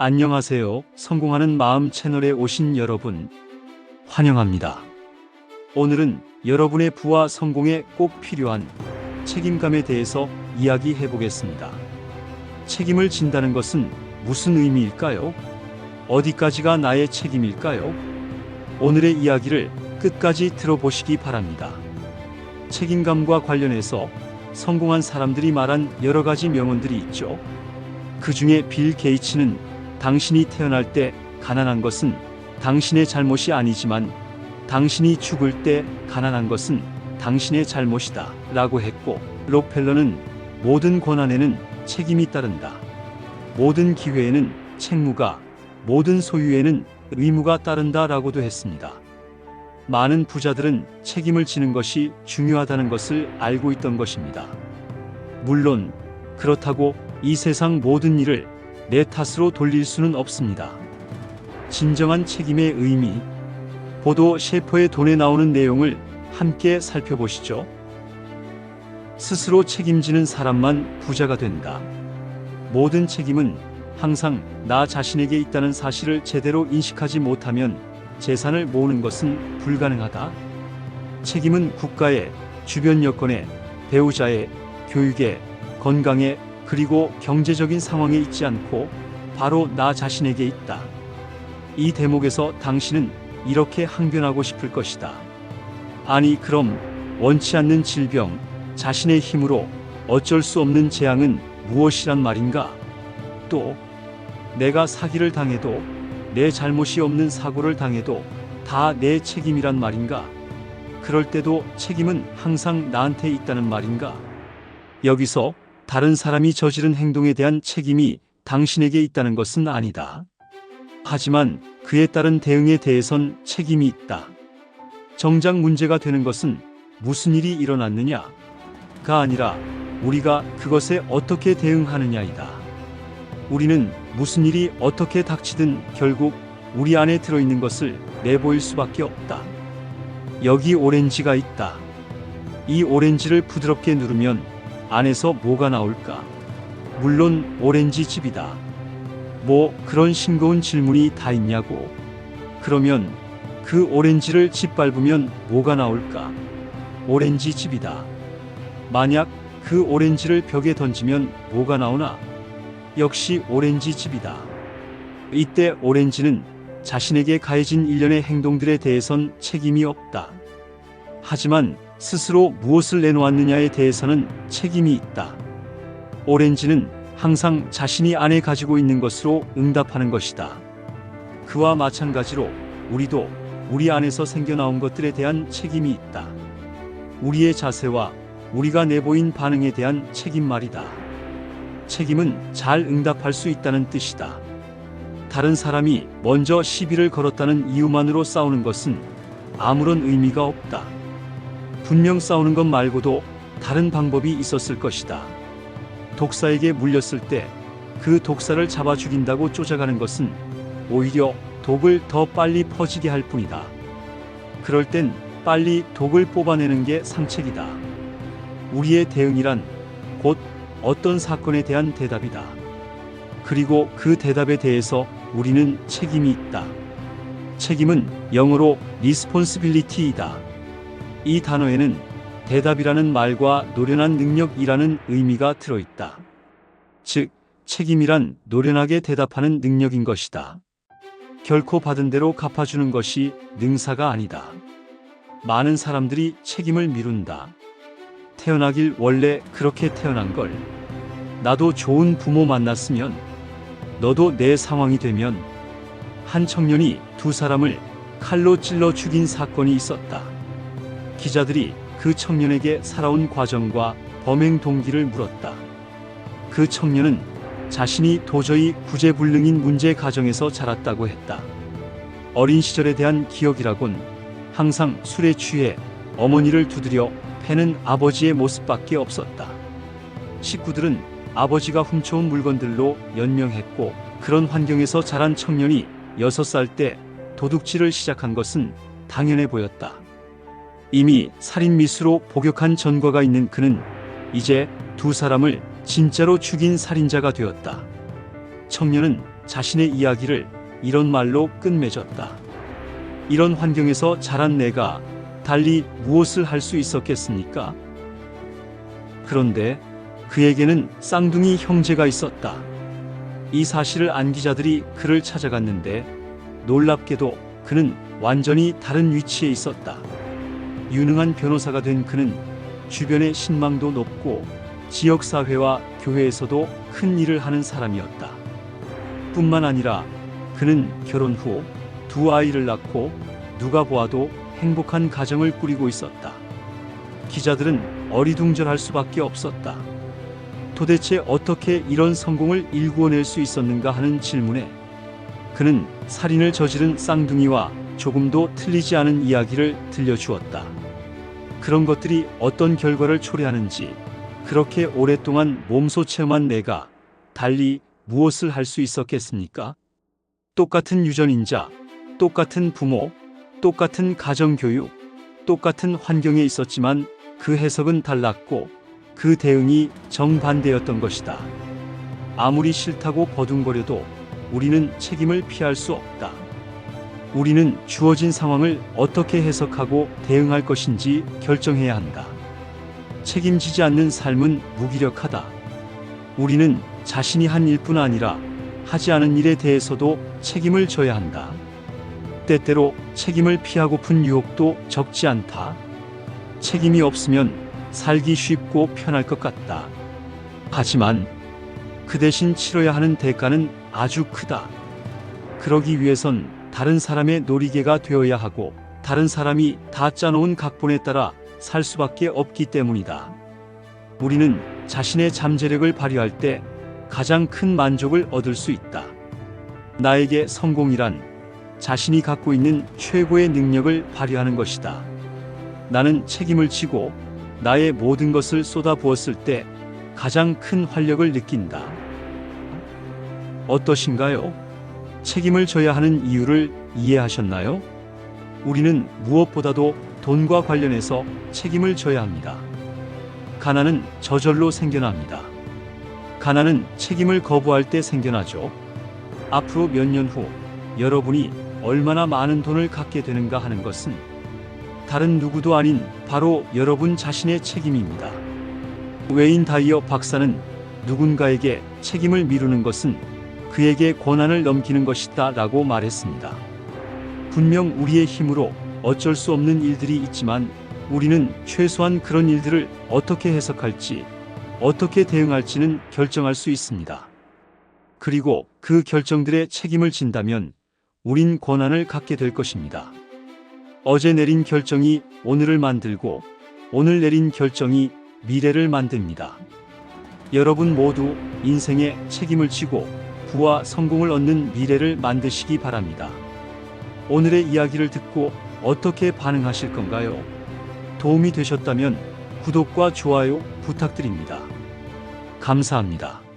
안녕하세요. 성공하는 마음 채널에 오신 여러분. 환영합니다. 오늘은 여러분의 부와 성공에 꼭 필요한 책임감에 대해서 이야기해 보겠습니다. 책임을 진다는 것은 무슨 의미일까요? 어디까지가 나의 책임일까요? 오늘의 이야기를 끝까지 들어보시기 바랍니다. 책임감과 관련해서 성공한 사람들이 말한 여러 가지 명언들이 있죠. 그 중에 빌 게이츠는 당신이 태어날 때 가난한 것은 당신의 잘못이 아니지만 당신이 죽을 때 가난한 것은 당신의 잘못이다 라고 했고 록펠러는 모든 권한에는 책임이 따른다. 모든 기회에는 책무가 모든 소유에는 의무가 따른다 라고도 했습니다. 많은 부자들은 책임을 지는 것이 중요하다는 것을 알고 있던 것입니다. 물론 그렇다고 이 세상 모든 일을 내 탓으로 돌릴 수는 없습니다. 진정한 책임의 의미. 보도 셰퍼의 돈에 나오는 내용을 함께 살펴보시죠. 스스로 책임지는 사람만 부자가 된다. 모든 책임은 항상 나 자신에게 있다는 사실을 제대로 인식하지 못하면 재산을 모으는 것은 불가능하다. 책임은 국가의 주변 여건에 배우자의 교육에 건강에 그리고 경제적인 상황에 있지 않고 바로 나 자신에게 있다. 이 대목에서 당신은 이렇게 항변하고 싶을 것이다. 아니, 그럼 원치 않는 질병, 자신의 힘으로 어쩔 수 없는 재앙은 무엇이란 말인가? 또, 내가 사기를 당해도 내 잘못이 없는 사고를 당해도 다 내 책임이란 말인가? 그럴 때도 책임은 항상 나한테 있다는 말인가? 여기서 다른 사람이 저지른 행동에 대한 책임이 당신에게 있다는 것은 아니다. 하지만 그에 따른 대응에 대해선 책임이 있다. 정작 문제가 되는 것은 무슨 일이 일어났느냐가 아니라 우리가 그것에 어떻게 대응하느냐이다. 우리는 무슨 일이 어떻게 닥치든 결국 우리 안에 들어있는 것을 내보일 수밖에 없다. 여기 오렌지가 있다. 이 오렌지를 부드럽게 누르면 안에서 뭐가 나올까? 물론 오렌지 즙이다. 뭐 그런 싱거운 질문이 다 있냐고. 그러면 그 오렌지를 짓밟으면 뭐가 나올까? 오렌지 즙이다. 만약 그 오렌지를 벽에 던지면 뭐가 나오나? 역시 오렌지 즙이다. 이때 오렌지는 자신에게 가해진 일련의 행동들에 대해선 책임이 없다. 하지만 스스로 무엇을 내놓았느냐에 대해서는 책임이 있다. 오렌지는 항상 자신이 안에 가지고 있는 것으로 응답하는 것이다. 그와 마찬가지로 우리도 우리 안에서 생겨나온 것들에 대한 책임이 있다. 우리의 자세와 우리가 내보인 반응에 대한 책임 말이다. 책임은 잘 응답할 수 있다는 뜻이다. 다른 사람이 먼저 시비를 걸었다는 이유만으로 싸우는 것은 아무런 의미가 없다. 분명 싸우는 것 말고도 다른 방법이 있었을 것이다. 독사에게 물렸을 때 그 독사를 잡아 죽인다고 쫓아가는 것은 오히려 독을 더 빨리 퍼지게 할 뿐이다. 그럴 땐 빨리 독을 뽑아내는 게 상책이다. 우리의 대응이란 곧 어떤 사건에 대한 대답이다. 그리고 그 대답에 대해서 우리는 책임이 있다. 책임은 영어로 responsibility이다. 이 단어에는 대답이라는 말과 노련한 능력이라는 의미가 들어있다. 즉, 책임이란 노련하게 대답하는 능력인 것이다. 결코 받은 대로 갚아주는 것이 능사가 아니다. 많은 사람들이 책임을 미룬다. 태어나길 원래 그렇게 태어난 걸. 나도 좋은 부모 만났으면, 너도 내 상황이 되면, 한 청년이 두 사람을 칼로 찔러 죽인 사건이 있었다. 기자들이 그 청년에게 살아온 과정과 범행 동기를 물었다. 그 청년은 자신이 도저히 구제불능인 문제 가정에서 자랐다고 했다. 어린 시절에 대한 기억이라곤 항상 술에 취해 어머니를 두드려 패는 아버지의 모습밖에 없었다. 식구들은 아버지가 훔쳐온 물건들로 연명했고 그런 환경에서 자란 청년이 6살 때 도둑질을 시작한 것은 당연해 보였다. 이미 살인 미수로 복역한 전과가 있는 그는 이제 두 사람을 진짜로 죽인 살인자가 되었다. 청년은 자신의 이야기를 이런 말로 끝맺었다. 이런 환경에서 자란 내가 달리 무엇을 할 수 있었겠습니까? 그런데 그에게는 쌍둥이 형제가 있었다. 이 사실을 안 기자들이 그를 찾아갔는데 놀랍게도 그는 완전히 다른 위치에 있었다. 유능한 변호사가 된 그는 주변의 신망도 높고 지역사회와 교회에서도 큰 일을 하는 사람이었다. 뿐만 아니라 그는 결혼 후 두 아이를 낳고 누가 보아도 행복한 가정을 꾸리고 있었다. 기자들은 어리둥절할 수밖에 없었다. 도대체 어떻게 이런 성공을 일구어낼 수 있었는가 하는 질문에 그는 살인을 저지른 쌍둥이와 조금도 틀리지 않은 이야기를 들려주었다. 그런 것들이 어떤 결과를 초래하는지 그렇게 오랫동안 몸소 체험한 내가 달리 무엇을 할 수 있었겠습니까? 똑같은 유전인자, 똑같은 부모, 똑같은 가정교육, 똑같은 환경에 있었지만 그 해석은 달랐고 그 대응이 정반대였던 것이다. 아무리 싫다고 버둥거려도 우리는 책임을 피할 수 없다. 우리는 주어진 상황을 어떻게 해석하고 대응할 것인지 결정해야 한다. 책임지지 않는 삶은 무기력하다. 우리는 자신이 한 일뿐 아니라 하지 않은 일에 대해서도 책임을 져야 한다. 때때로 책임을 피하고픈 유혹도 적지 않다. 책임이 없으면 살기 쉽고 편할 것 같다. 하지만 그 대신 치러야 하는 대가는 아주 크다. 그러기 위해선 다른 사람의 놀이개가 되어야 하고 다른 사람이 다 짜놓은 각본에 따라 살 수밖에 없기 때문이다. 우리는 자신의 잠재력을 발휘할 때 가장 큰 만족을 얻을 수 있다. 나에게 성공이란 자신이 갖고 있는 최고의 능력을 발휘하는 것이다. 나는 책임을 지고 나의 모든 것을 쏟아 부었을 때 가장 큰 활력을 느낀다. 어떠신가요? 책임을 져야 하는 이유를 이해하셨나요? 우리는 무엇보다도 돈과 관련해서 책임을 져야 합니다. 가난은 저절로 생겨납니다. 가난은 책임을 거부할 때 생겨나죠. 앞으로 몇 년 후 여러분이 얼마나 많은 돈을 갖게 되는가 하는 것은 다른 누구도 아닌 바로 여러분 자신의 책임입니다. 웨인 다이어 박사는 누군가에게 책임을 미루는 것은 그에게 권한을 넘기는 것이다 라고 말했습니다. 분명 우리의 힘으로 어쩔 수 없는 일들이 있지만 우리는 최소한 그런 일들을 어떻게 해석할지, 어떻게 대응할지는 결정할 수 있습니다. 그리고 그 결정들의 책임을 진다면 우린 권한을 갖게 될 것입니다. 어제 내린 결정이 오늘을 만들고 오늘 내린 결정이 미래를 만듭니다. 여러분 모두 인생에 책임을 지고 부와 성공을 얻는 미래를 만드시기 바랍니다. 오늘의 이야기를 듣고 어떻게 반응하실 건가요? 도움이 되셨다면 구독과 좋아요 부탁드립니다. 감사합니다.